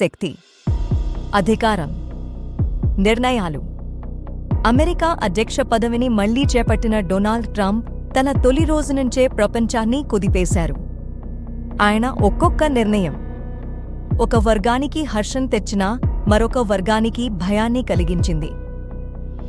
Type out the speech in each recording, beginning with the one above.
శక్తి అధికారం నిర్ణయాలు. అమెరికా అధ్యక్ష పదవిని మళ్ళీ చేపట్టిన డొనాల్డ్ ట్రంప్ తన తొలి రోజు నుంచే ప్రపంచాన్ని కుదిపేశారు. ఆయన ఒక్కొక్క నిర్ణయం ఒక వర్గానికి హర్షం తెచ్చినా మరొక వర్గానికి భయాన్ని కలిగించింది.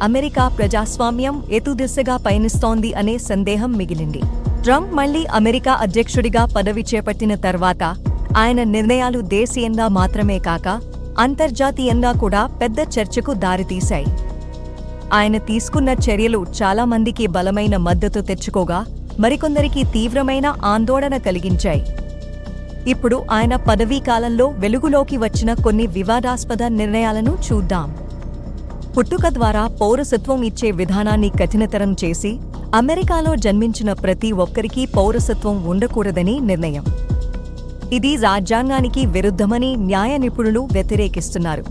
అమెరికా ప్రజాస్వామ్యం ఎతుదిశగా పయనిస్తోంది అనే సందేహం మిగిలింది. ట్రంప్ మళ్ళీ అమెరికా అధ్యక్షుడిగా పదవి చేపట్టిన తర్వాత ఆయన నిర్ణయాలు దేశీయంగా మాత్రమే కాక అంతర్జాతీయంగా కూడా పెద్ద చర్చకు దారితీశాయి. ఆయన తీసుకున్న చర్యలు చాలామందికి బలమైన మద్దతు తెచ్చుకోగా మరికొందరికి తీవ్రమైన ఆందోళన కలిగించాయి. ఇప్పుడు ఆయన పదవీ కాలంలో వెలుగులోకి వచ్చిన కొన్ని వివాదాస్పద నిర్ణయాలను చూద్దాం. పుట్టుక ద్వారా పౌరసత్వం ఇచ్చే విధానాన్ని కఠినతరం చేసి అమెరికాలో జన్మించిన ప్రతి ఒక్కరికీ పౌరసత్వం ఉండకూడదని నిర్ణయం. ఇది రాజ్యాంగానికి విరుద్ధమని న్యాయ నిపుణులు వ్యతిరేకిస్తున్నారు.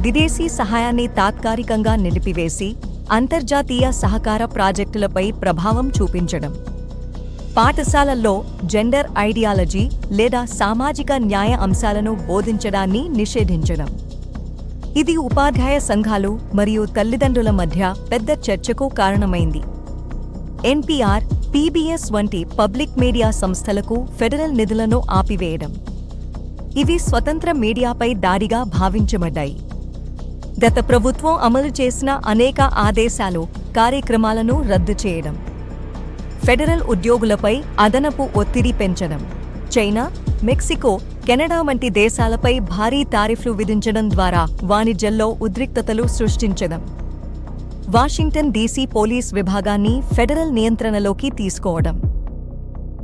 విదేశీ సహాయాన్ని తాత్కాలికంగా నిలిపివేసి అంతర్జాతీయ సహకార ప్రాజెక్టులపై ప్రభావం చూపించడం. పాఠశాలల్లో జెండర్ ఐడియాలజీ లేదా సామాజిక న్యాయ అంశాలను బోధించడాన్ని నిషేధించడం. ఇది ఉపాధ్యాయ సంఘాలు మరియు తల్లిదండ్రుల మధ్య పెద్ద చర్చకు కారణమైంది. ఎన్పిఆర్ పీబీఎస్ వంటి పబ్లిక్ మీడియా సంస్థలకు ఫెడరల్ నిధులను ఆపివేయడం. ఇవి స్వతంత్ర మీడియాపై దాడిగా భావించబడ్డాయి. గత ప్రభుత్వం అమలు చేసిన అనేక ఆదేశాలు కార్యక్రమాలను రద్దు చేయడం. ఫెడరల్ ఉద్యోగులపై అదనపు ఒత్తిడి పెంచడం. చైనా మెక్సికో కెనడా వంటి దేశాలపై భారీ తారిఫ్లు విధించడం ద్వారా వాణిజ్యంలో ఉద్రిక్తతలు సృష్టించడం. వాషింగ్టన్ డీసీ పోలీస్ విభాగాన్ని ఫెడరల్ నియంత్రణలోకి తీసుకోవడం.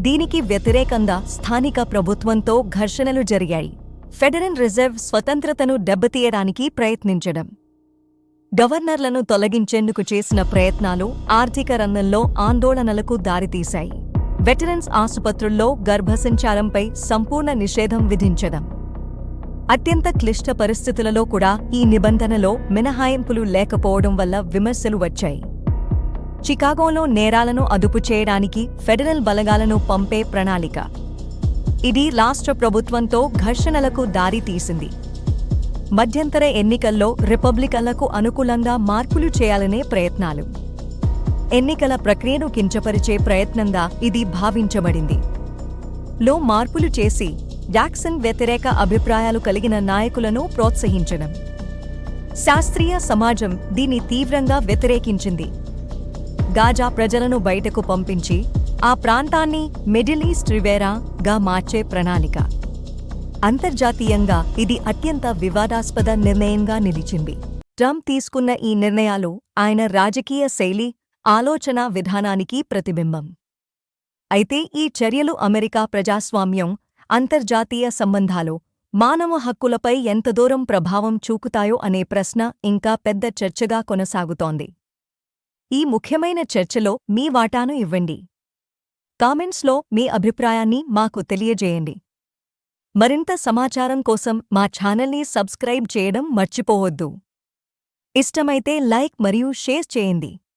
దీనికి వ్యతిరేకంగా స్థానిక ప్రభుత్వంతో ఘర్షణలు జరిగాయి. ఫెడరల్ రిజర్వ్ స్వతంత్రతను దెబ్బతీయడానికి ప్రయత్నించడం. గవర్నర్లను తొలగించేందుకు చేసిన ప్రయత్నాలు ఆర్థిక రంగంలో ఆందోళనలకు దారితీశాయి. వెటరన్స్ ఆసుపత్రుల్లో గర్భసంచారంపై సంపూర్ణ నిషేధం విధించడం. అత్యంత క్లిష్ట పరిస్థితులలో కూడా ఈ నిబంధనలో మినహాయింపులు లేకపోవడం వల్ల విమర్శలు వచ్చాయి. చికాగోలో నేరాలను అదుపు చేయడానికి ఫెడరల్ బలగాలను పంపే ప్రణాళిక. ఇది రాష్ట్ర ప్రభుత్వంతో ఘర్షణలకు దారి తీసింది. మధ్యంతర ఎన్నికల్లో రిపబ్లికన్లకు అనుకూలంగా మార్పులు చేయాలనే ప్రయత్నాలు. ఎన్నికల ప్రక్రియను కించపరిచే ప్రయత్నంగా ఇది భావించబడింది. లో మార్పులు చేసి జాక్సన్ వ్యతిరేక అభిప్రాయాలు కలిగిన నాయకులను ప్రోత్సహించడం. శాస్త్రీయ సమాజం దీన్ని తీవ్రంగా వ్యతిరేకించింది. గాజా ప్రజలను బయటకు పంపించి ఆ ప్రాంతాన్ని మిడిల్ ఈస్ట్ రివేరాగా మార్చే ప్రణాళిక. అంతర్జాతీయంగా ఇది అత్యంత వివాదాస్పద నిర్ణయంగా నిలిచింది. ట్రంప్ తీసుకున్న ఈ నిర్ణయాలు ఆయన రాజకీయ శైలి ఆలోచన విధానానికి ప్రతిబింబం. అయితే ఈ చర్యలు అమెరికా ప్రజాస్వామ్యం అంతర్జాతీయ సంబంధాలు మానవ హక్కులపై ఎంత దూరం ప్రభావం చూకుతాయో అనే ప్రశ్న ఇంకా పెద్ద చర్చగా కొనసాగుతోంది. ఈ ముఖ్యమైన చర్చలో మీ వాటాను ఇవ్వండి. కామెంట్స్లో మీ అభిప్రాయాన్ని మాకు తెలియజేయండి. మరింత సమాచారం కోసం మా ఛానల్ని సబ్స్క్రైబ్ చేయడం మర్చిపోవద్దు. ఇష్టమైతే లైక్ మరియు షేర్ చేయండి.